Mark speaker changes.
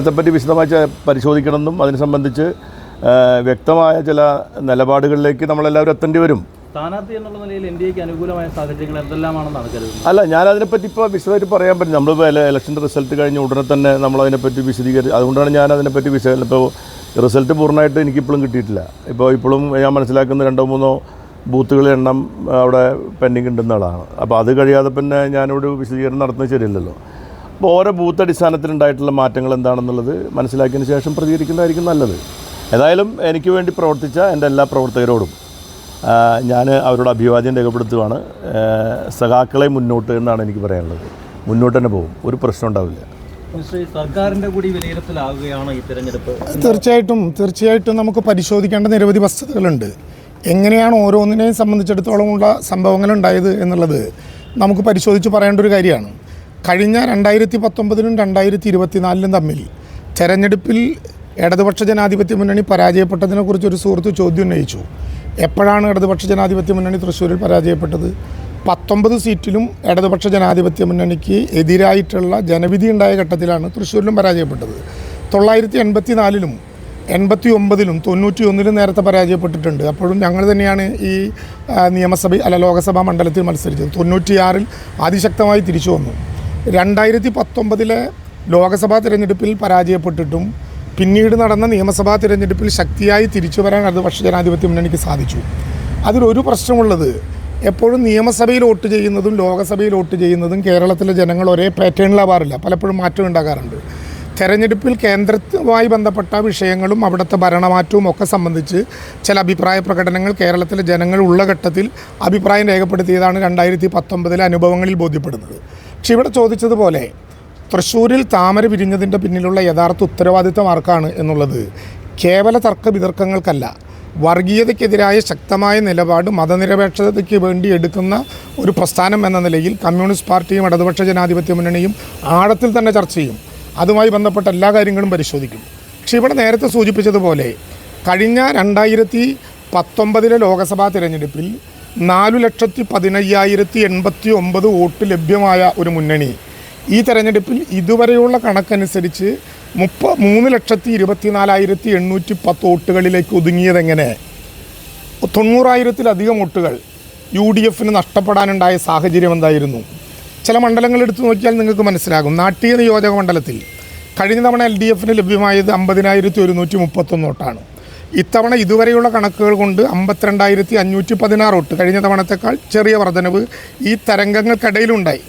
Speaker 1: ഇതേപ്പറ്റി വിശദമായി പരിശോധിക്കണമെന്നും അതിനെ സംബന്ധിച്ച് വ്യക്തമായ ചില നിലപാടുകളിലേക്ക് നമ്മളെല്ലാവരും എത്തേണ്ടി വരും.
Speaker 2: സ്ഥാനാർത്ഥി എന്നുള്ള നിലയിൽ എൻ ഡി എക്ക് അനുകൂലമായ സാഹചര്യങ്ങൾ എന്തെല്ലാമാണെന്നാണ് കരുതുന്നത്?
Speaker 1: അല്ല ഞാൻ അതിനെപ്പറ്റി ഇപ്പോൾ വിശദമായിട്ട് പറയാൻ പറ്റും നമ്മൾ ഇലക്ഷന്റെ റിസൾട്ട് കഴിഞ്ഞ ഉടനെ തന്നെ നമ്മൾ അതിനെപ്പറ്റി വിശദീകരിച്ച് അതുകൊണ്ടാണ് ഞാൻ അതിനെപ്പറ്റി വിശ ഇപ്പോൾ റിസൾട്ട് പൂർണമായിട്ട് എനിക്കിപ്പോഴും കിട്ടിയിട്ടില്ല. ഇപ്പോൾ ഇപ്പോഴും ഞാൻ മനസ്സിലാക്കുന്ന രണ്ടോ മൂന്നോ ബൂത്തുകളുടെ എണ്ണം അവിടെ പെൻഡിങ് ഉണ്ടെന്നുള്ളതാണ്. അപ്പോൾ അത് കഴിയാതെ പിന്നെ ഞാനൊരു വിശദീകരണം നടത്തുന്നത് ശരിയല്ലല്ലോ. അപ്പോൾ ഓരോ ബൂത്ത് അടിസ്ഥാനത്തിലുണ്ടായിട്ടുള്ള മാറ്റങ്ങൾ എന്താണെന്നുള്ളത് മനസ്സിലാക്കിയതിന് ശേഷം പ്രതികരിക്കുന്നതായിരിക്കും നല്ലത്. ഏതായാലും എനിക്ക് വേണ്ടി പ്രവർത്തിച്ച എന്റെ എല്ലാ പ്രവർത്തകരോടും ഞാൻ അവരോട് അഭിവാദ്യം രേഖപ്പെടുത്തുവാണ്. സഖാക്കളെ മുന്നോട്ട് എന്നാണ് എനിക്ക് പറയാനുള്ളത്. മുന്നോട്ട് തന്നെ പോകും. ഒരു പ്രശ്നം ഉണ്ടാവില്ല.
Speaker 2: സർക്കാരിന്റെ കൂടി വിലയിരുത്തലാകുകയാണ് ഈ തെരഞ്ഞെടുപ്പ്?
Speaker 3: തീർച്ചയായിട്ടും തീർച്ചയായിട്ടും നമുക്ക് പരിശോധിക്കേണ്ട നിരവധി വസ്തുതകളുണ്ട്. എങ്ങനെയാണ് ഓരോന്നിനെയും സംബന്ധിച്ചിടത്തോളമുള്ള സംഭവങ്ങളുണ്ടായത് എന്നുള്ളത് നമുക്ക് പരിശോധിച്ച് പറയേണ്ട ഒരു കാര്യമാണ്. കഴിഞ്ഞ രണ്ടായിരത്തി പത്തൊമ്പതിനും രണ്ടായിരത്തി ഇരുപത്തിനാലിലും തമ്മിൽ തെരഞ്ഞെടുപ്പിൽ ഇടതുപക്ഷ ജനാധിപത്യ മുന്നണി പരാജയപ്പെട്ടതിനെക്കുറിച്ച് ഒരു സുഹൃത്ത് ചോദ്യം ഉന്നയിച്ചു. എപ്പോഴാണ് ഇടതുപക്ഷ ജനാധിപത്യ മുന്നണി തൃശ്ശൂരിൽ പരാജയപ്പെട്ടത്? പത്തൊമ്പത് സീറ്റിലും ഇടതുപക്ഷ ജനാധിപത്യ മുന്നണിക്ക് എതിരായിട്ടുള്ള ജനവിധി ഉണ്ടായ ഘട്ടത്തിലാണ് തൃശ്ശൂരിലും പരാജയപ്പെട്ടത്. തൊള്ളായിരത്തി എൺപത്തി നാലിലും എൺപത്തി ഒമ്പതിലും തൊണ്ണൂറ്റി ഒന്നിലും നേരത്തെ പരാജയപ്പെട്ടിട്ടുണ്ട്. അപ്പോഴും ഞങ്ങൾ തന്നെയാണ് ഈ നിയമസഭ അല്ല ലോകസഭാ മണ്ഡലത്തിൽ മത്സരിച്ചത്. തൊണ്ണൂറ്റിയാറിൽ അതിശക്തമായി തിരിച്ചു വന്നു. രണ്ടായിരത്തി പത്തൊമ്പതിലെ ലോക്സഭാ തിരഞ്ഞെടുപ്പിൽ പരാജയപ്പെട്ടിട്ടും പിന്നീട് നടന്ന നിയമസഭാ തിരഞ്ഞെടുപ്പിൽ ശക്തിയായി തിരിച്ചു വരാൻ അത് പക്ഷ ജനാധിപത്യ മുന്നണിക്ക് സാധിച്ചു. അതിലൊരു പ്രശ്നമുള്ളത് എപ്പോഴും നിയമസഭയിൽ വോട്ട് ചെയ്യുന്നതും ലോകസഭയിൽ വോട്ട് ചെയ്യുന്നതും കേരളത്തിലെ ജനങ്ങൾ ഒരേ പാറ്റേണിലാവാറില്ല പലപ്പോഴും മാറ്റം ഉണ്ടാകാറുണ്ട്. തെരഞ്ഞെടുപ്പിൽ കേന്ദ്രവുമായി ബന്ധപ്പെട്ട വിഷയങ്ങളും അവിടുത്തെ ഭരണമാറ്റവും ഒക്കെ സംബന്ധിച്ച് ചില അഭിപ്രായ പ്രകടനങ്ങൾ കേരളത്തിലെ ജനങ്ങൾ ഉള്ള ഘട്ടത്തിൽ അഭിപ്രായം രേഖപ്പെടുത്തിയതാണ് രണ്ടായിരത്തി പത്തൊമ്പതിലെ അനുഭവങ്ങളിൽ ബോധ്യപ്പെടുന്നത്. പക്ഷെ ഇവിടെ ചോദിച്ചതുപോലെ തൃശ്ശൂരിൽ താമര പിരിഞ്ഞതിന്റെ പിന്നിലുള്ള യഥാർത്ഥ ഉത്തരവാദിത്തം ആർക്കാണ് എന്നുള്ളത്? കേവല തർക്ക വിതർക്കങ്ങൾക്കല്ല. വർഗീയതയ്ക്കെതിരായ ശക്തമായ നിലപാട് മതനിരപേക്ഷതയ്ക്ക് വേണ്ടി എടുക്കുന്ന ഒരു പ്രസ്ഥാനം എന്ന നിലയിൽ കമ്മ്യൂണിസ്റ്റ് പാർട്ടിയും ഇടതുപക്ഷ ജനാധിപത്യ മുന്നണിയും ആഴത്തിൽ തന്നെ ചർച്ച ചെയ്യും. അതുമായി ബന്ധപ്പെട്ട എല്ലാ കാര്യങ്ങളും പരിശോധിക്കും. പക്ഷേ ഇവിടെ നേരത്തെ സൂചിപ്പിച്ചതുപോലെ കഴിഞ്ഞ രണ്ടായിരത്തി പത്തൊമ്പതിലെ ലോക്സഭാ തിരഞ്ഞെടുപ്പിൽ നാലു ലക്ഷത്തി പതിനയ്യായിരത്തി എൺപത്തി ഒമ്പത് വോട്ട് ലഭ്യമായ ഒരു മുന്നണി. ഈ തെരഞ്ഞെടുപ്പിൽ ഇതുവരെയുള്ള കണക്കനുസരിച്ച് മുപ്പ മൂന്ന് ലക്ഷത്തി ഇരുപത്തിനാലായിരത്തി എണ്ണൂറ്റി പത്ത് വോട്ടുകളിലേക്ക് ഒതുങ്ങിയതെങ്ങനെ? തൊണ്ണൂറായിരത്തിലധികം വോട്ടുകൾ യു ഡി എഫിന് നഷ്ടപ്പെടാനുണ്ടായ സാഹചര്യം എന്തായിരുന്നു? ചില മണ്ഡലങ്ങൾ എടുത്തു നോക്കിയാൽ നിങ്ങൾക്ക് മനസ്സിലാകും. നാട്ടിക നിയോജക മണ്ഡലത്തിൽ കഴിഞ്ഞ തവണ എൽ ഡി എഫിന് ലഭ്യമായത് അമ്പതിനായിരത്തി ഒരുന്നൂറ്റി മുപ്പത്തൊന്ന് വോട്ടാണ്. ഇത്തവണ ഇതുവരെയുള്ള കണക്കുകൾ കൊണ്ട് അമ്പത്തിരണ്ടായിരത്തി അഞ്ഞൂറ്റി പതിനാറ് വോട്ട്. കഴിഞ്ഞ തവണത്തേക്കാൾ ചെറിയ വർധനവ് ഈ തരംഗങ്ങൾക്കിടയിലുണ്ടായി.